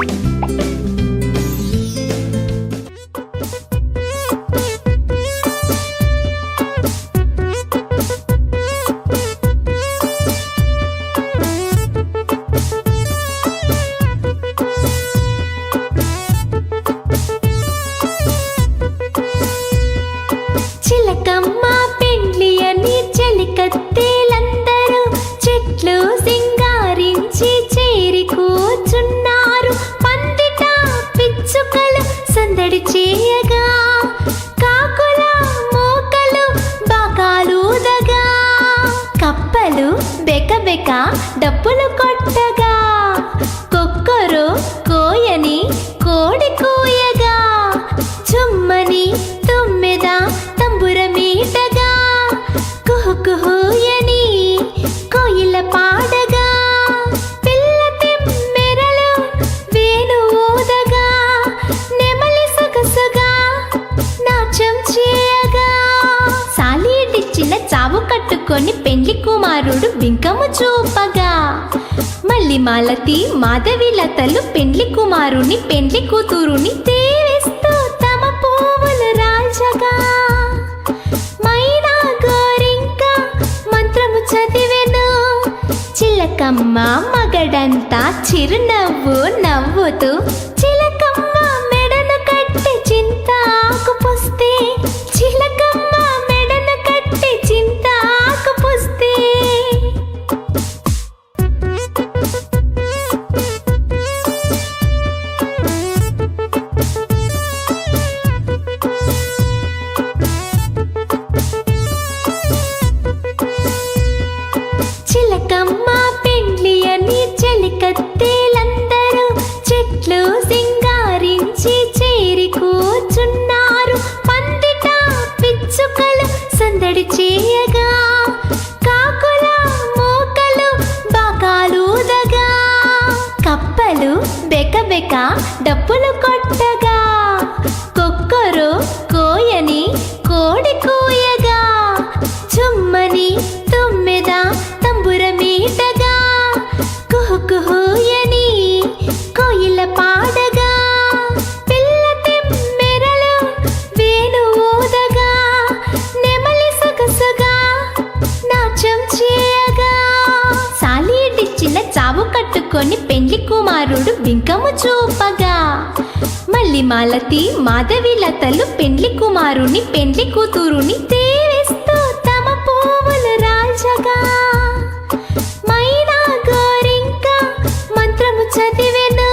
చిలకమ్మ బెకబెక డప్పులు కొట్టగా కుక్కరు కోయని కోడి కూయగా చుమ్మని తుమ్మెద చావు పెండ్లి కుమారుడు బింకము చూపగా. మళ్ళీ మాలతి మాధవి లతలు పెండ్లి కుమారుని పెండ్లి కూతురుని దేవేస్తూ తమ పువ్వులు రాజగా మైనా గోరింక మంత్రము చదివెను. చిలకమ్మ మగడంతా చిరునవ్వు నవ్వుతూ చిలకమ్మ కత్తెలందరూ చెట్లు సింగారించి చేరి కూర్చున్నారు. పందిట పిచ్చుకలు సందడి చేయగా కాకుల మూకలు బాకాలుదగా కప్పలు బెకబెక డప్పులు కొట్టగా కుక్కరు పట్టుకొని పెండ్లి కుమారుడు వింకము చూపగా. మళ్ళీ మాలతి మాధవి లతలు పెండ్లి కుమారుని పెండ్లి కూతురుని దేవేస్తూ తమ పువ్వులు రాజగా మైనా గోరింక మంత్రము చదివెను.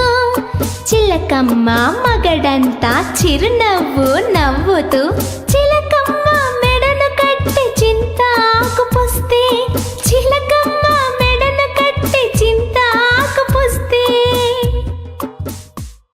చిలకమ్మ మగడంతా చిరునవ్వు నవ్వుతూ